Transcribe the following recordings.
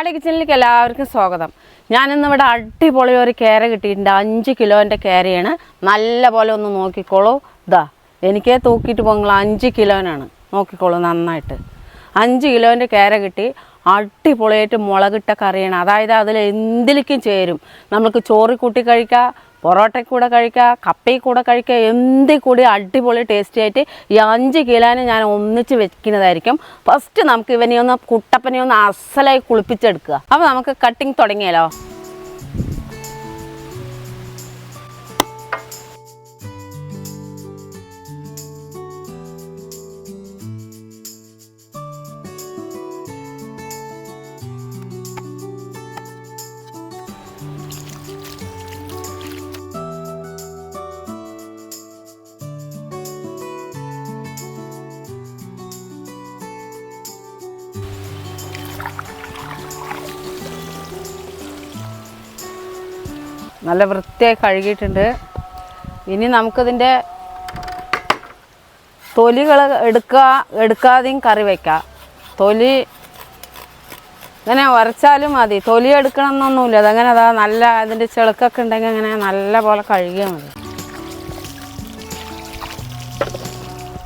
പാടി കിച്ചണിലേക്ക് എല്ലാവർക്കും സ്വാഗതം. ഞാനിന്ന് ഇവിടെ അടിപൊളി ഒരു കേര കിട്ടിയിട്ടുണ്ട്. അഞ്ച് കിലോന്റെ കേരയാണ്. നല്ല പോലെ ഒന്ന് നോക്കിക്കോളൂ. ഇതാ എനിക്കേ തൂക്കിയിട്ട് പോങ്ങൾ അഞ്ച് കിലോനാണ്. നോക്കിക്കോളൂ നന്നായിട്ട്. അഞ്ച് കിലോന്റെ കേര കിട്ടി. അടിപൊളിയായിട്ട് മുളകിട്ട കറിയാണ്. അതായത് അതിൽ എന്തിലേക്കും ചേരും. നമുക്ക് ചോറി കൂട്ടി കഴിക്കാം പൊറോട്ടയിൽ കൂടെ കഴിക്കുക കപ്പയിൽ കൂടെ കഴിക്കുക എന്തിൽ കൂടി അടിപൊളി ടേസ്റ്റി ആയിട്ട് ഈ അഞ്ച് കിലോന് ഞാൻ ഒന്നിച്ച് വെക്കുന്നതായിരിക്കും. ഫസ്റ്റ് നമുക്ക് ഇവനെ ഒന്ന് കുട്ടപ്പനെ ഒന്ന് അസലായി കുളിപ്പിച്ചെടുക്കുക. അപ്പോൾ നമുക്ക് കട്ടിങ് തുടങ്ങിയാലോ? നല്ല വൃത്തിയായി കഴുകിയിട്ടുണ്ട്. ഇനി നമുക്കിതിന്റെ തൊലികൾ എടുക്കുക എടുക്കാതെയും കറി വയ്ക്കാം തൊലി ഇങ്ങനെ ഉരച്ചാലും മതി. തൊലി എടുക്കണം എന്നൊന്നുമില്ല അതങ്ങനെ അതാ നല്ല അതിന്റെ ചെളുക്കൊക്കെ ഉണ്ടെങ്കിൽ അങ്ങനെ നല്ല പോലെ കഴുകിയാൽ മതി.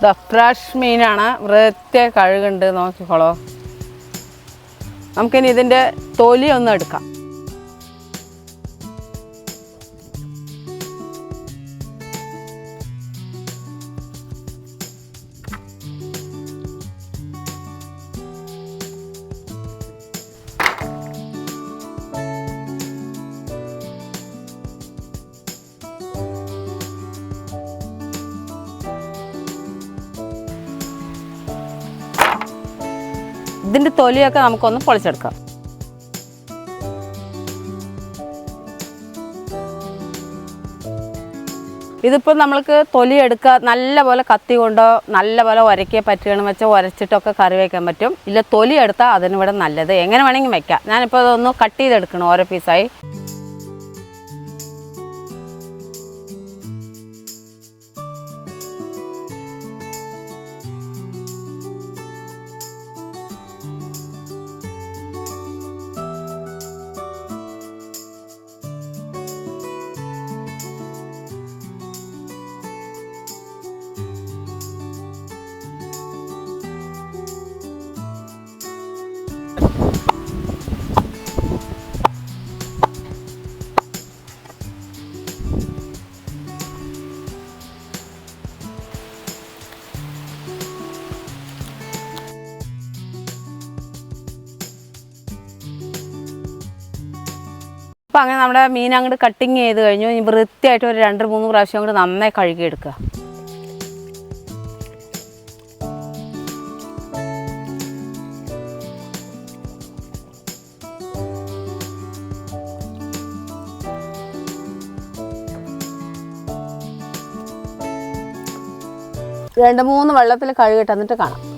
ദഫ്രാഷ് ഫ്രഷ് മീനാണ്. വൃത്തിയായി കഴുകുന്നുണ്ട്. നോക്കിക്കോളോ. നമുക്കിനി ഇതിന്റെ തൊലി ഒന്ന് എടുക്കാം. ഇതിന്റെ തൊലിയൊക്കെ നമുക്കൊന്ന് പൊളിച്ചെടുക്കാം. ഇതിപ്പോൾ നമ്മൾക്ക് തൊലി എടുക്കുക നല്ലപോലെ കത്തി കൊണ്ടോ നല്ലപോലെ പോലെ ഉരയ്ക്കുക പറ്റുകയാണെന്ന് വെച്ചാൽ ഉരച്ചിട്ടൊക്കെ കറി വയ്ക്കാൻ പറ്റും. ഇല്ല തൊലി എടുത്താൽ അതിനിവിടെ നല്ലത്. എങ്ങനെ വേണമെങ്കിൽ വെക്കാം. ഞാനിപ്പോൾ അതൊന്ന് കട്ട് ചെയ്തെടുക്കണം ഓരോ പീസായി അപ്പോൾ അങ്ങനെ നമ്മുടെ മീൻ അങ്ങോട്ട് കട്ടിങ് ചെയ്ത് കഴിഞ്ഞു. ഇനി വൃത്തിയായിട്ട് ഒരു രണ്ട് മൂന്ന് പ്രാവശ്യം അങ്ങോട്ട് നന്നായി കഴുകിയെടുക്കുക. രണ്ട് മൂന്ന് വെള്ളത്തിൽ കഴുകിട്ട് എന്നിട്ട് കാണാം.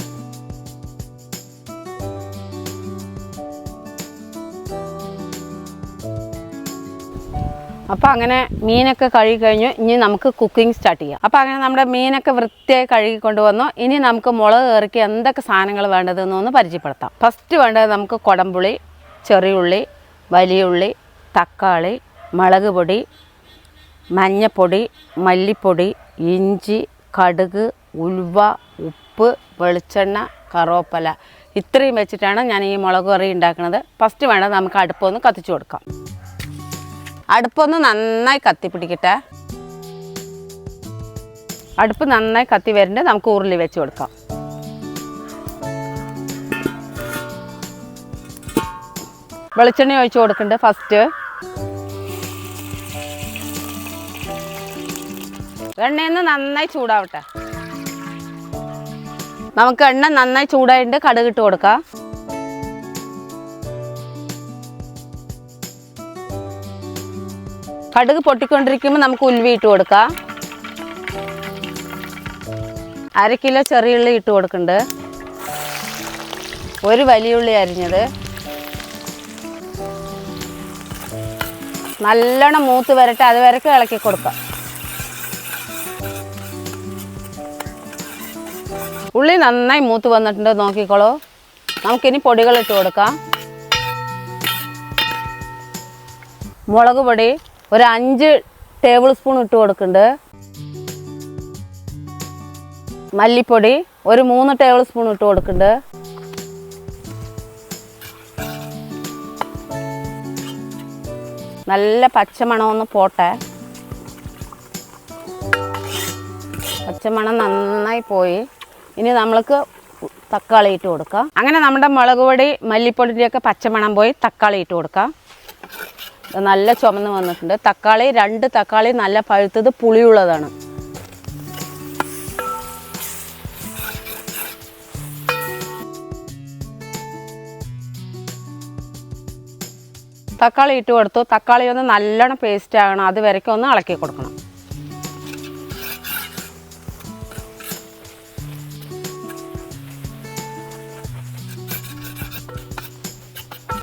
അപ്പോൾ അങ്ങനെ മീനൊക്കെ കഴുകി കഴിഞ്ഞു ഇനി നമുക്ക് കുക്കിംഗ് സ്റ്റാർട്ട് ചെയ്യാം. അപ്പോൾ അങ്ങനെ നമ്മുടെ മീനൊക്കെ വൃത്തിയായി കഴുകി കൊണ്ടുവന്നു ഇനി നമുക്ക് മുളക് കയറിക്ക് എന്തൊക്കെ സാധനങ്ങൾ വേണ്ടതെന്നൊന്ന് പരിചയപ്പെടുത്താം. ഫസ്റ്റ് വേണ്ടത് നമുക്ക് കുടംപുളി ചെറിയുള്ളി വലിയുള്ളി തക്കാളി മുളക് പൊടി മഞ്ഞപ്പൊടി മല്ലിപ്പൊടി ഇഞ്ചി കടുക് ഉൽവ ഉപ്പ് വെളിച്ചെണ്ണ കറുവപ്പല. ഇത്രയും വെച്ചിട്ടാണ് ഞാൻ ഈ മുളക് കറി ഉണ്ടാക്കുന്നത്. ഫസ്റ്റ് വേണം നമുക്ക് അടുപ്പൊന്ന് കത്തിച്ചു കൊടുക്കാം. അടുപ്പൊന്ന് നന്നായി കത്തി പിടിക്കട്ടെ അടുപ്പ് നന്നായി കത്തി വരുന്നുണ്ട് നമുക്ക് ഉരുളി വെച്ച് കൊടുക്കാം. വെളിച്ചെണ്ണ ഒഴിച്ച് കൊടുക്കുന്നുണ്ട് ഫസ്റ്റ് എണ്ണയൊന്ന് നന്നായി ചൂടാവട്ടെ. നമുക്ക് എണ്ണ നന്നായി ചൂടായിട്ട് കടുകിട്ട് കൊടുക്കാം. കടുക് പൊട്ടിക്കൊണ്ടിരിക്കുമ്പോൾ നമുക്ക് ഉൽവി ഇട്ട് കൊടുക്കാം. അര കിലോ ചെറിയ ഉള്ളി ഇട്ട് കൊടുക്കുന്നുണ്ട് ഒരു വലിയ ഉള്ളി അരിഞ്ഞത്. നല്ലോണം മൂത്ത് വരട്ടെ അത് വരക്ക് ഇളക്കി കൊടുക്കാം. ഉള്ളി നന്നായി മൂത്ത് വന്നിട്ടുണ്ട് നോക്കിക്കോളൂ. നമുക്കിനി പൊടികൾ ഇട്ട് കൊടുക്കാം. മുളക് പൊടി ഒരു അഞ്ച് ടേബിൾ സ്പൂൺ ഇട്ട് കൊടുക്കുന്നുണ്ട്. മല്ലിപ്പൊടി ഒരു മൂന്ന് ടേബിൾ സ്പൂൺ ഇട്ട് കൊടുക്കുന്നുണ്ട്. നല്ല പച്ചമണം ഒന്ന് പോട്ടെ. പച്ചമണം നന്നായി പോയി. ഇനി നമ്മൾക്ക് തക്കാളി ഇട്ട് കൊടുക്കാം. അങ്ങനെ നമ്മുടെ മുളക് പൊടി മല്ലിപ്പൊടിന്റെയൊക്കെ പച്ചമണം പോയി തക്കാളി ഇട്ട് കൊടുക്കാം. നല്ല ചുമന്ന് വന്നിട്ടുണ്ട്. തക്കാളി രണ്ട് തക്കാളി നല്ല പഴുത്തത് പുളിയുള്ളതാണ്. തക്കാളി ഇട്ട് കൊടുത്തു. തക്കാളി ഒന്ന് നല്ലോണം പേസ്റ്റ് ആകണം. അത് വരയ്ക്കും. ഒന്ന് ഇളക്കി കൊടുക്കണം.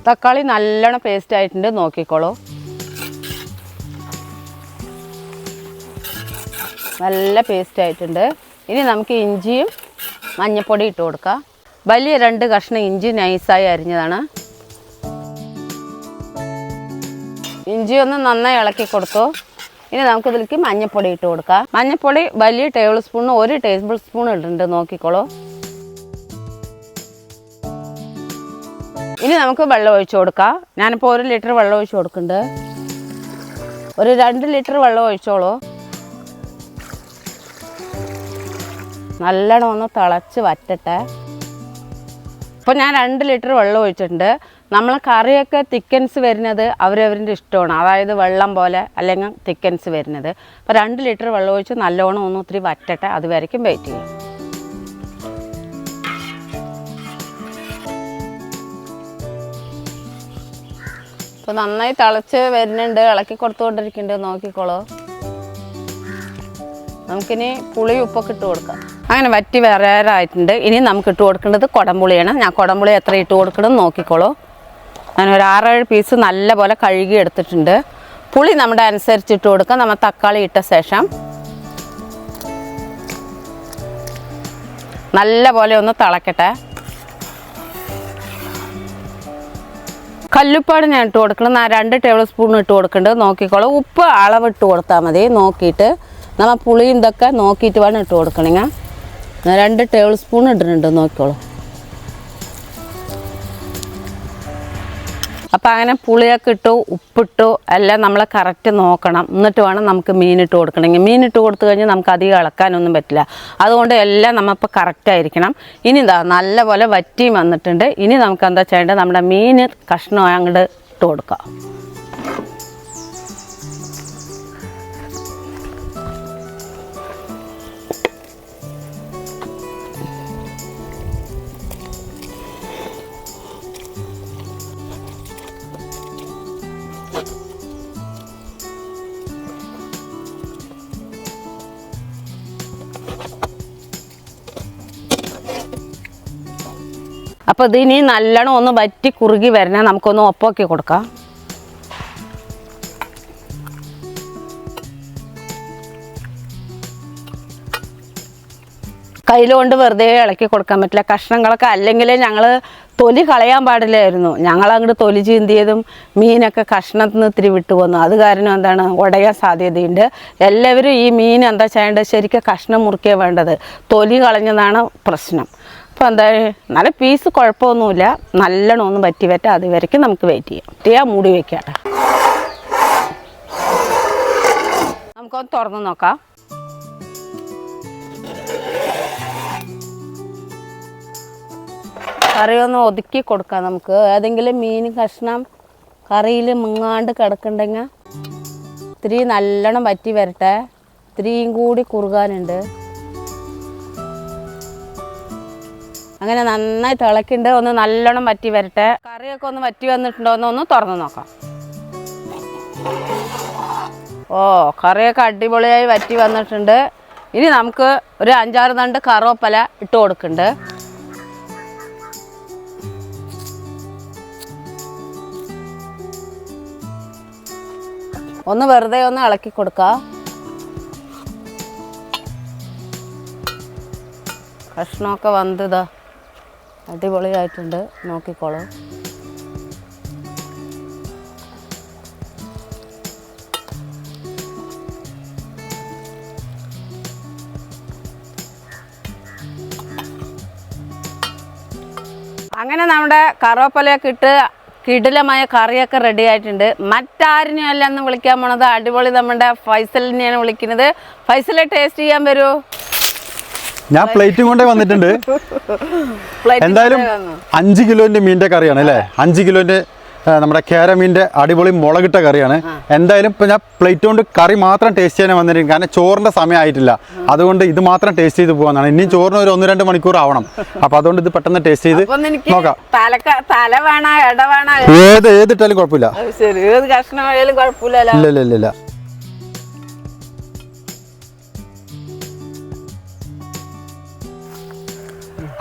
തക്കാളി നല്ലോണം പേസ്റ്റ് ആയിട്ടുണ്ട് നോക്കിക്കോളൂ. നല്ല പേസ്റ്റ് ആയിട്ടുണ്ട്. ഇനി നമുക്ക് ഇഞ്ചിയും മഞ്ഞൾപ്പൊടി ഇട്ട് കൊടുക്കാം. വലിയ രണ്ട് കഷ്ണം ഇഞ്ചി നൈസായി അരിഞ്ഞതാണ്. ഇഞ്ചി ഒന്ന് നന്നായി ഇളക്കി കൊടുത്തു. ഇനി നമുക്ക് ഇതിലേക്ക് മഞ്ഞൾപ്പൊടി ഇട്ട് കൊടുക്കാം. മഞ്ഞൾപ്പൊടി വലിയ ടേബിൾ സ്പൂണിന് ഒരു ടേബിൾ സ്പൂൺ ഇട്ടുണ്ട് നോക്കിക്കോളൂ. ഇനി നമുക്ക് വെള്ളം ഒഴിച്ചു കൊടുക്കാം. ഞാനിപ്പോൾ ഒരു ലിറ്റർ വെള്ളം ഒഴിച്ചു കൊടുക്കുന്നുണ്ട്. ഒരു രണ്ട് ലിറ്റർ വെള്ളം ഒഴിച്ചോളൂ. നല്ലോണം ഒന്ന് തിളച്ച് വറ്റട്ടെ. ഇപ്പോൾ ഞാൻ രണ്ട് ലിറ്റർ വെള്ളം ഒഴിച്ചിട്ടുണ്ട്. നമ്മൾ കറിയൊക്കെ തിക്കൻസ് വരുന്നത് അവരവരിന്റെ ഇഷ്ടമാണ്. അതായത് വെള്ളം പോലെ അല്ലെങ്കിൽ തിക്കൻസ് വരുന്നത്. അപ്പോൾ രണ്ട് ലിറ്റർ വെള്ളം ഒഴിച്ച് നല്ലോണം ഒന്ന് ഒത്തിരി വറ്റട്ടെ. അത് വരയ്ക്കും വെയിറ്റ് ചെയ്യും. ഇപ്പോൾ നന്നായി തിളച്ച് വരുന്നുണ്ട് ഇളക്കി കൊടുത്തുകൊണ്ടിരിക്കുന്നുണ്ട്. നോക്കിക്കോളോ. നമുക്കിനി പുളി ഉപ്പൊക്കെ ഇട്ട് കൊടുക്കാം. അങ്ങനെ വറ്റി വരാറായിട്ടുണ്ട്. ഇനി നമുക്ക് ഇട്ട് കൊടുക്കേണ്ടത് കുടംപുളിയാണ്. ഞാൻ കുടംപുളി എത്ര ഇട്ട് കൊടുക്കണം നോക്കിക്കോളൂ. ഞാൻ ഒരു ആറേഴ് പീസ് നല്ലപോലെ കഴുകി എടുത്തിട്ടുണ്ട്. പുളി നമ്മുടെ അനുസരിച്ച് ഇട്ട് കൊടുക്കാം. നമ്മൾ തക്കാളി ഇട്ട ശേഷം നല്ല പോലെ ഒന്ന് തിളക്കട്ടെ. കല്ലുപ്പാട് ഞാൻ ഇട്ട് കൊടുക്കണം. രണ്ട് ടേബിൾ സ്പൂൺ ഇട്ട് കൊടുക്കേണ്ടത് നോക്കിക്കോളൂ. ഉപ്പ് അളവ് ഇട്ട് കൊടുത്താൽ മതി. നോക്കിയിട്ട് നമ്മൾ പുളിയും ഇതൊക്കെ നോക്കിയിട്ട് വേണം ഇട്ട് കൊടുക്കണേ രണ്ട് ടേബിൾ സ്പൂൺ ഇടുന്നുണ്ട്. നോക്കിക്കോളൂ. അപ്പം അങ്ങനെ പുളിയൊക്കെ ഇട്ടോ ഉപ്പിട്ടോ എല്ലാം നമ്മൾ കറക്റ്റ് നോക്കണം. എന്നിട്ട് വേണം നമുക്ക് മീനിട്ട് കൊടുക്കണമെങ്കിൽ. മീനിട്ട് കൊടുത്തു കഴിഞ്ഞാൽ നമുക്ക് അധികം ഇളക്കാനൊന്നും പറ്റില്ല. അതുകൊണ്ട് എല്ലാം നമ്മളിപ്പോൾ കറക്റ്റായിരിക്കണം ഇനി എന്താ നല്ലപോലെ വറ്റിയും വന്നിട്ടുണ്ട്. ഇനി നമുക്ക് എന്താ ചെയ്യേണ്ടത്? നമ്മുടെ മീൻ കഷ്ണം അങ്ങോട്ട് ഇട്ട് കൊടുക്കാം. അപ്പോൾ ഇത് ഇനി നല്ലോണം ഒന്ന് വറ്റി കുറുകി വരണേ. നമുക്കൊന്ന് ഒപ്പാക്കി കൊടുക്കാം. കയ്യിലുകൊണ്ട് വെറുതെ ഇളക്കി കൊടുക്കാൻ പറ്റില്ല. കഷ്ണങ്ങളൊക്കെ അല്ലെങ്കിൽ ഞങ്ങൾ തൊലി കളയാൻ പാടില്ലായിരുന്നു. ഞങ്ങൾ അങ്ങോട്ട് തൊലി ചീന്തിയതും മീനൊക്കെ കഷ്ണത്തിൽ നിന്ന് ഇത്തിരി വിട്ടു വന്നു അത് കാരണം എന്താണ്? ഉടയാൻ സാധ്യതയുണ്ട്. എല്ലാവരും ഈ മീൻ എന്താ ചെയ്യേണ്ടത്? ശരിക്കും കഷ്ണം മുറിക്കുക വേണ്ടത്. തൊലി കളഞ്ഞതാണ് പ്രശ്നം. അപ്പോൾ എന്താ നല്ല പീസ് കുഴപ്പമൊന്നുമില്ല. നല്ലോണം ഒന്ന് പറ്റി പറ്റാം അത് വരയ്ക്കും നമുക്ക് വെയിറ്റ് ചെയ്യാം. ചെയ്യാൻ മൂടി വെക്കാട്ടെ നമുക്കൊന്ന് തുറന്ന് നോക്കാം. കറി ഒന്ന് ഒതുക്കി കൊടുക്കാം നമുക്ക്. ഏതെങ്കിലും മീൻ കഷ്ണം കറിയിൽ മുങ്ങാണ്ട് കിടക്കുന്നുണ്ടെങ്കിൽ ഇത്തിരി നല്ലോണം വറ്റി വരട്ടെ. ഇത്തിരിയും കൂടി കുറുകാനുണ്ട്. അങ്ങനെ നന്നായി തിളക്കുന്നുണ്ട് ഒന്ന് നല്ലോണം വറ്റി വരട്ടെ. കറിയൊക്കെ ഒന്ന് വറ്റി വന്നിട്ടുണ്ടോ എന്ന് ഒന്ന് തുറന്നു നോക്കാം. ഓ കറിയൊക്കെ അടിപൊളിയായി വറ്റി വന്നിട്ടുണ്ട്. ഇനി നമുക്ക് ഒരു അഞ്ചാറ് തണ്ട് കറുവപ്പല ഇട്ട് കൊടുക്കുന്നുണ്ട്. ഒന്ന് വെറുതെ ഒന്ന് ഇളക്കി കൊടുക്കാം. കഷ്ണമൊക്കെ വന്നതാ. അടിപൊളിയായിട്ടുണ്ട്. നോക്കിക്കോളൂ. അങ്ങനെ നമ്മുടെ കറുവപ്പലയൊക്കെ ഇട്ട് കിടിലമായ കറിയൊക്കെ റെഡി ആയിട്ടുണ്ട്. മറ്റാരിനും അല്ല എന്ന് വിളിക്കാൻ പോണത്. അടിപൊളി നമ്മുടെ ഫൈസലിനെയാണ് വിളിക്കുന്നത്. ഫൈസലെ ടേസ്റ്റ് ചെയ്യാൻ വരൂ. ഞാൻ പ്ലേറ്റും കൊണ്ടേ വന്നിട്ടുണ്ട്. എന്തായാലും അഞ്ച് കിലോന്റെ മീനിന്റെ കറിയാണ് അല്ലേ? അഞ്ച് കിലോന്റെ നമ്മുടെ കേരമീന്റെ അടിപൊളി മുളകിട്ട കറിയാണ്. എന്തായാലും ഇപ്പൊ ഞാൻ പ്ലേറ്റ് കൊണ്ട് കറി മാത്രം ടേസ്റ്റ് ചെയ്യാൻ വന്നിരിക്കും കാരണം ചോറിന്റെ സമയമായിട്ടില്ല അതുകൊണ്ട് ഇത് മാത്രം ടേസ്റ്റ് ചെയ്ത് പോകാനാണ് ഇനിയും ചോറിന് ഒരു ഒന്ന് രണ്ട് മണിക്കൂർ ആവണം. അപ്പൊ അതുകൊണ്ട് ഇത് പെട്ടെന്ന് ടേസ്റ്റ് ചെയ്ത് നോക്കാം. ഏത് ഏതിട്ടാലും കുഴപ്പമില്ല. ഇല്ല ഇല്ല ഇല്ല.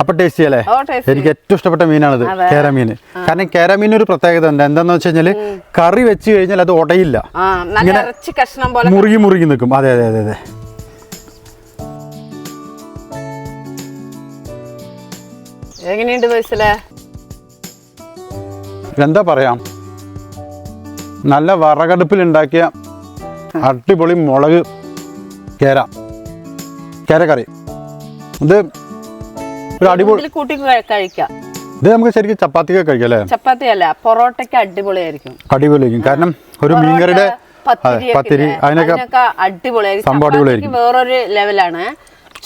അപ്പൊ ടേസ്റ്റ് അല്ലേ എനിക്ക് ഏറ്റവും ഇഷ്ടപ്പെട്ട മീനാണിത് കേരമീൻ കാരണം കേരമീൻ ഒരു പ്രത്യേകത ഉണ്ട്. എന്താന്ന് വെച്ച് കഴിഞ്ഞാൽ കറി വെച്ച് കഴിഞ്ഞാൽ അത് ഉടയില്ല ഇങ്ങനെ മുറുകി മുറുകി നിൽക്കും. അതെ അതെ അതെ അതെ. എങ്ങനെയുണ്ട് എന്താ പറയാം? നല്ല വറകടുപ്പിൽ ഉണ്ടാക്കിയ അടിപൊളി മുളക് കേര. കേരക്കറി. ഇത് ഒരു അടിപൊളി കൂട്ടി കഴിക്കാം. ഇത് നമുക്ക് ശരിക്കും ചപ്പാത്തിക്ക് കഴിക്കാം അല്ലേ? ചപ്പാത്തി അല്ല പൊറോട്ടയ്ക്ക് അടിപൊളിയായിരിക്കും. അടിപൊളിയായിരിക്കും. കാരണം ഒരു മീൻകറിയുടെ പത്തിരി? അതിനൊക്കെ അടിപൊളിയായിരിക്കും. സംഭവം ചപ്പാത്തിക്ക് വേറൊരു ലെവലാണ്.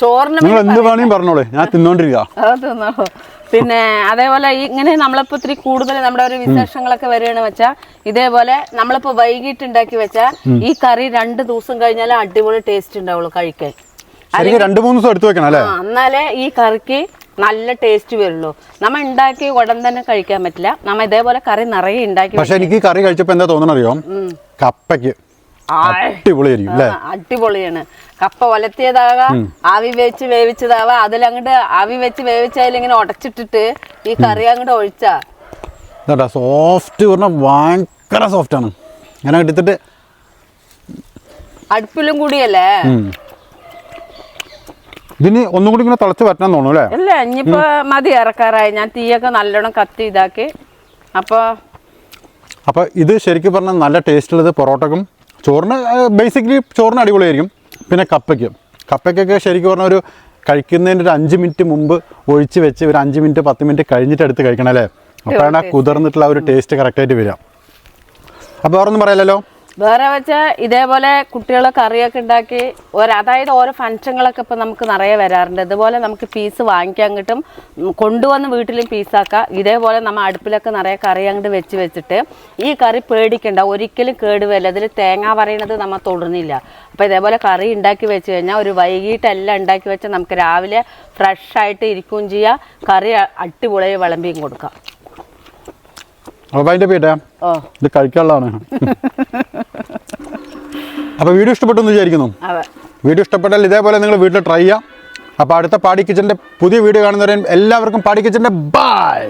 ചോറിന് നിങ്ങൾ എന്ത് വേണമെങ്കിലും പറഞ്ഞോളൂ. ഞാൻ തിന്നോണ്ടിരിക്കുക. പിന്നെ അതേപോലെ ഇങ്ങനെ നമ്മളിപ്പോ ഇത്തിരി കൂടുതൽ നമ്മുടെ ഒരു വിശേഷങ്ങളൊക്കെ വരികയാണ് വെച്ചാൽ ഇതേപോലെ നമ്മളിപ്പോ വൈകിട്ട് ഉണ്ടാക്കി വെച്ചാൽ ഈ കറി രണ്ട് ദിവസം കഴിഞ്ഞാലേ അടിപൊളി ടേസ്റ്റ് ഉണ്ടാവുള്ളൂ കഴിക്കാൻ. രണ്ട് മൂന്ന് ദിവസം എടുത്തു വെക്കണം അല്ലേ? എന്നാലേ ഈ കറിക്ക് നല്ല ടേസ്റ്റ് വരുള്ളൂ. നമ്മൾ ഉണ്ടാക്കി ഉടൻ തന്നെ കഴിക്കാൻ പറ്റില്ല. നമ്മ ഇതേപോലെ കറി നിറയെ ഉണ്ടാക്കി പക്ഷെ എനിക്ക് കറി കഴിച്ചപ്പോ എന്താ തോന്നണറിയോ കപ്പയ്ക്ക്. അടിപൊളിയായിരിക്കും അടിപൊളിയാണ്. കപ്പ ഒലത്തിയതാകാം ആവി വെച്ച് വേവിച്ചതാവാം. അതിലങ്ങോട്ട് ആവി വെച്ച് വേവിച്ചതിൽ ഇങ്ങനെ ഉടച്ചിട്ടിട്ട് ഈ കറി അങ്ങോട്ട് ഒഴിച്ചാ. സോഫ്റ്റ് പറഞ്ഞാൽ ഭയങ്കര സോഫ്റ്റ് ആണ്. ഞാൻ എടുത്തിട്ട് അടുപ്പിലും കൂടിയല്ലേ. ഇതിന് ഒന്നും കൂടി ഇങ്ങനെ തിളച്ച് വറ്റണം തോന്നുന്നു അല്ലേ? അല്ല ഇനിയിപ്പോ മതി ഇറക്കാറായി. ഞാൻ തീയൊക്കെ നല്ലോണം കത്തി ഇതാക്കി. അപ്പൊ അപ്പോൾ ഇത് ശരിക്കും പറഞ്ഞാൽ നല്ല ടേസ്റ്റ് ഉള്ളത് പൊറോട്ടക്കും ചോറിന് ബേസിക്കലി ചോറിന് അടിപൊളിയായിരിക്കും. പിന്നെ കപ്പയ്ക്കും. കപ്പയ്ക്കൊക്കെ ശരിക്കും പറഞ്ഞാൽ ഒരു കഴിക്കുന്നതിന് ഒരു അഞ്ച് മിനിറ്റ് മുമ്പ് ഒഴിച്ച് വെച്ച് ഒരു അഞ്ച് മിനിറ്റ് പത്ത് മിനിറ്റ് കഴിഞ്ഞിട്ട് എടുത്ത് കഴിക്കണം അല്ലേ? അപ്പോഴാണ് ആ കുതിർന്നിട്ടുള്ള ഒരു ടേസ്റ്റ് കറക്റ്റായിട്ട് വരിക. അപ്പോൾ വേറൊന്നും പറയാലല്ലോ വേറെ വെച്ചാൽ ഇതേപോലെ കുട്ടികളെ കറിയൊക്കെ ഉണ്ടാക്കി ഒരു അതായത് ഓരോ ഫംഗ്ഷനുകളൊക്കെ ഇപ്പം നമുക്ക് നിറയെ വരാറുണ്ട്. ഇതുപോലെ നമുക്ക് പീസ് വാങ്ങിക്കാൻ കിട്ടും. കൊണ്ടുവന്ന് വീട്ടിലും പീസാക്കാം ഇതേപോലെ നമ്മൾ അടുപ്പിലൊക്കെ നിറയെ കറി അങ്ങോട്ട് വെച്ച് വെച്ചിട്ട് ഈ കറി പേടിക്കണ്ട. ഒരിക്കലും കേടുവരില്ല. അതിൽ തേങ്ങ പറയണത് നമ്മൾ തൊടുന്നില്ല. അപ്പോൾ ഇതേപോലെ കറി ഉണ്ടാക്കി വെച്ച് കഴിഞ്ഞാൽ ഒരു വൈകിട്ടെല്ലാം ഉണ്ടാക്കി വെച്ചാൽ നമുക്ക് രാവിലെ ഫ്രഷായിട്ട് ഇരിക്കുകയും ചെയ്യാം. കറി അടിപൊളിയായി വിളമ്പിയും കൊടുക്കാം. അപ്പോൾ അതിന്റെ പേട്ടെ ഇത് കഴിക്കാനുള്ളതാണ്. അപ്പോൾ വീഡിയോ ഇഷ്ടപ്പെട്ടു എന്ന് വിചാരിക്കുന്നു വീഡിയോ ഇഷ്ടപ്പെട്ടാൽ ഇതേപോലെ നിങ്ങൾ വീട്ടിൽ ട്രൈ ചെയ്യാം. അപ്പോൾ അടുത്ത പാടി കിച്ചന്റെ പുതിയ വീഡിയോ കാണുന്നവരെ എല്ലാവർക്കും പാടി കിച്ചന്റെ ബൈ